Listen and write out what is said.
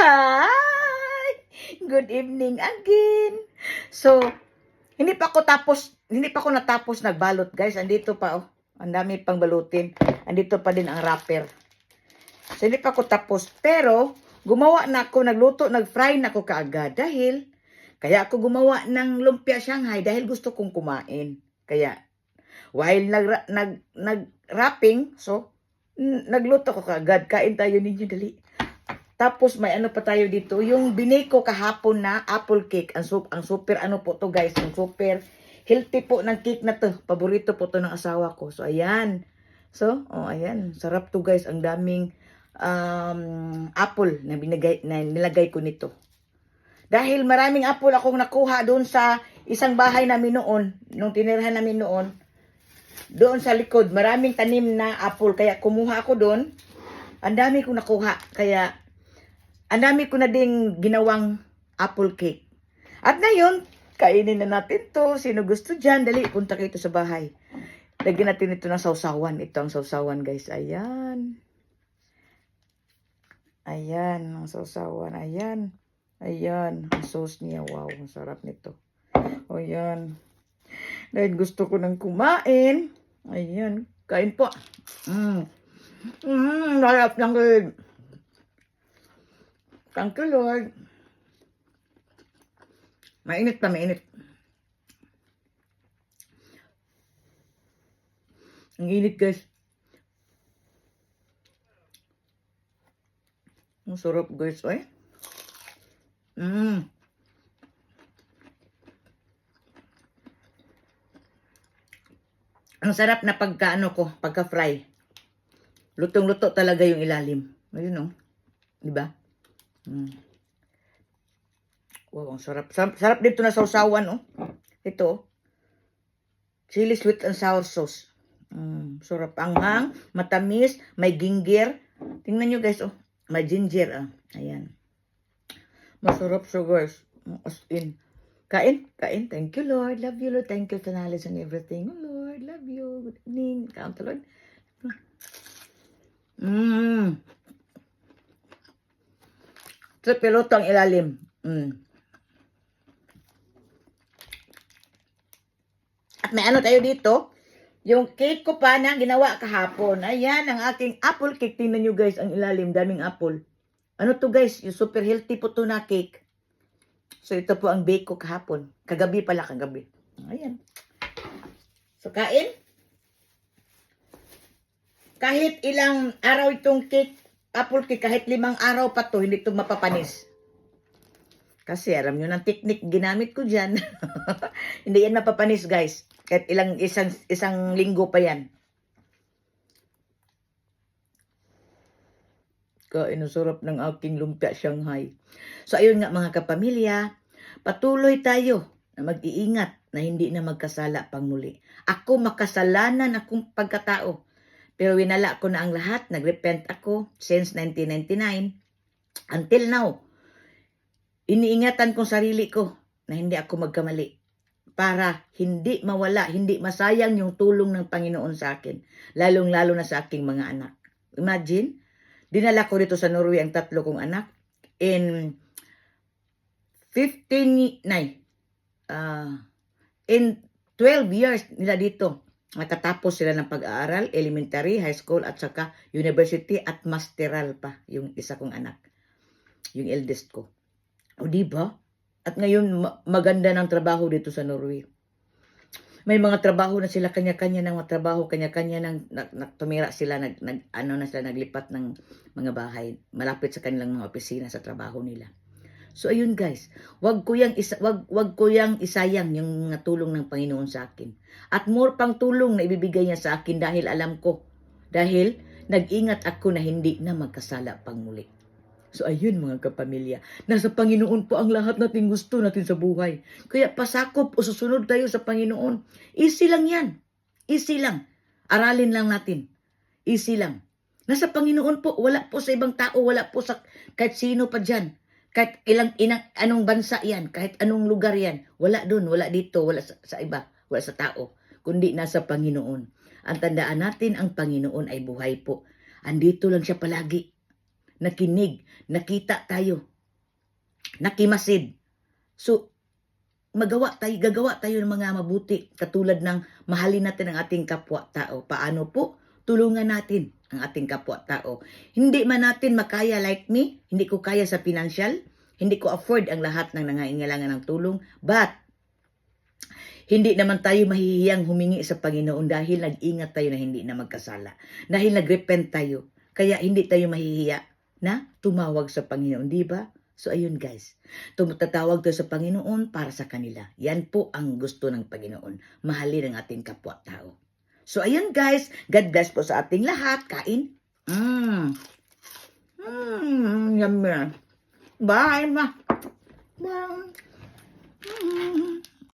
Hi! Good evening again. So, hindi pa ako tapos, hindi pa ako natapos nagbalot, guys. Andito pa, oh. Ang dami pang balutin. Andito pa din ang wrapper. So, hindi pa ako tapos. Pero, gumawa na ako, nagluto, nag-fry na ako kaagad. Dahil, kaya ako gumawa ng lumpia Shanghai dahil gusto kong kumain. Kaya, while nag, nag, nag-wrapping, so, nagluto ko kaagad. Kain tayo ninyo, dali. Tapos may ano pa tayo dito, yung binake ko kahapon na apple cake. Ang, sup, ang super ano po to guys, ang super healthy po ng cake na to. Paborito po to ng asawa ko. So ayan. So, oh ayan, sarap to guys. Ang daming um, apple na binigay na nilagay ko nito. Dahil maraming apple akong nakuha doon sa isang bahay namin noon, nung tinirahan namin noon, doon sa likod, maraming tanim na apple. Kaya kumuha ako doon. Ang dami kong nakuha. Kaya ang dami ko na ding ginawang apple cake. At ngayon, kainin na natin to. Sino gusto dyan? Dali, punta kayo sa bahay. Lagyan natin ito ng sausawan. Ito ang sausawan, guys. Ayan. Ayan, ang sausawan. Ayan. Ayan, ang sauce niya. Wow, ang sarap nito. O, ayan. Dahil gusto ko nang kumain. Ayan, kain po. Mmm. Mmm, sarap ng cake. Thank you, Lord. Mainit pa, mainit. Ang init, guys. Ang sarap, guys. Ay. Mmm. Ang sarap na pagka, ko, pagka fry. Lutong-luto talaga yung ilalim. Ayun, oh. Di ba? Mm. Wow, ang sarap. Sarap, sarap dito na sausawan, oh. Ito. Chili sweet and sour sauce. Mm, sarap. Anghang, matamis, may ginger. Tingnan nyo, guys, oh. May ginger, ah. Ayan. Masarap siya, guys. As in. Kain, kain. Thank you, Lord. Love you, Lord. Thank you for knowledge and everything. Oh, Lord, love you. Good evening. Count, Lord. Mmm. Sa piloto ang ilalim. Mm. At may ano tayo dito, yung cake ko pa na ginawa kahapon. Ayan, ang aking apple cake. Tingnan nyo guys, ang ilalim, daming apple. Ano to guys, yung super healthy po to na cake. So ito po ang bake ko kahapon. Kagabi pala, kagabi. Ayan. So kain. Kahit ilang araw itong cake, apple cake, kahit limang araw pa to, hindi ito mapapanis. Kasi alam nyo ng technique ginamit ko dyan. hindi yan mapapanis guys. Kahit ilang isang, isang linggo pa yan. Kain ang ng aking lumpia Shanghai. So ayun nga mga kapamilya, patuloy tayo na mag-iingat na hindi na magkasala pang muli. Ako makasalanan akong pagkatao. Pero winala ko na ang lahat, nagrepent ako since 1999 until now. Iniingatan kong sarili ko na hindi ako magkamali para hindi mawala, hindi masayang yung tulong ng Panginoon sa akin, lalong-lalo na sa aking mga anak. Imagine, dinala ko dito sa Norway ang tatlo kong anak in 15, nay, ah, in 12 years nila dito. Nakatapos sila ng pag-aaral, elementary, high school, at saka university at masteral pa yung isa kong anak. Yung eldest ko. O di ba? At ngayon ma- maganda ng trabaho dito sa Norway. May mga trabaho na sila kanya-kanya ng trabaho, kanya-kanya ng na, na, tumira sila nag, nag ano na sila naglipat ng mga bahay malapit sa kanilang mga opisina sa trabaho nila. So ayun guys, wag ko yang isa, wag wag ko yang isayang yung tulong ng Panginoon sa akin. At more pang tulong na ibibigay niya sa akin dahil alam ko dahil nag-ingat ako na hindi na magkasala pang muli. So ayun mga kapamilya, nasa Panginoon po ang lahat nating gusto natin sa buhay. Kaya pasakop o susunod tayo sa Panginoon. Easy lang yan. Easy lang. Aralin lang natin. Easy lang. Nasa Panginoon po, wala po sa ibang tao, wala po sa kahit sino pa dyan. Kahit ilang, inang, anong bansa yan, kahit anong lugar yan. Wala doon, wala dito, wala sa, sa iba, wala sa tao. Kundi nasa Panginoon. Ang tandaan natin, ang Panginoon ay buhay po. Andito lang siya palagi nakinig, nakita tayo, nakimasid. So, magawa tayo, gagawa tayo ng mga mabuti katulad ng mahalin natin ang ating kapwa-tao. Paano po? Tulungan natin ang ating kapwa-tao. Hindi man natin makaya like me, hindi ko kaya sa financial, hindi ko afford ang lahat ng nangailangan ng tulong, but hindi naman tayo mahihiyang humingi sa Panginoon dahil nag-ingat tayo na hindi na magkasala. Dahil nag-repent tayo. Kaya hindi tayo mahihiya na tumawag sa Panginoon, di ba? So ayun guys, tumatatawag tayo sa Panginoon para sa kanila. Yan po ang gusto ng Panginoon. Mahalin ang ating kapwa-tao. So ayun guys, God bless po sa ating lahat. Kain. Mmm. Mmm, yummy. Bye ma. Bye. Mm.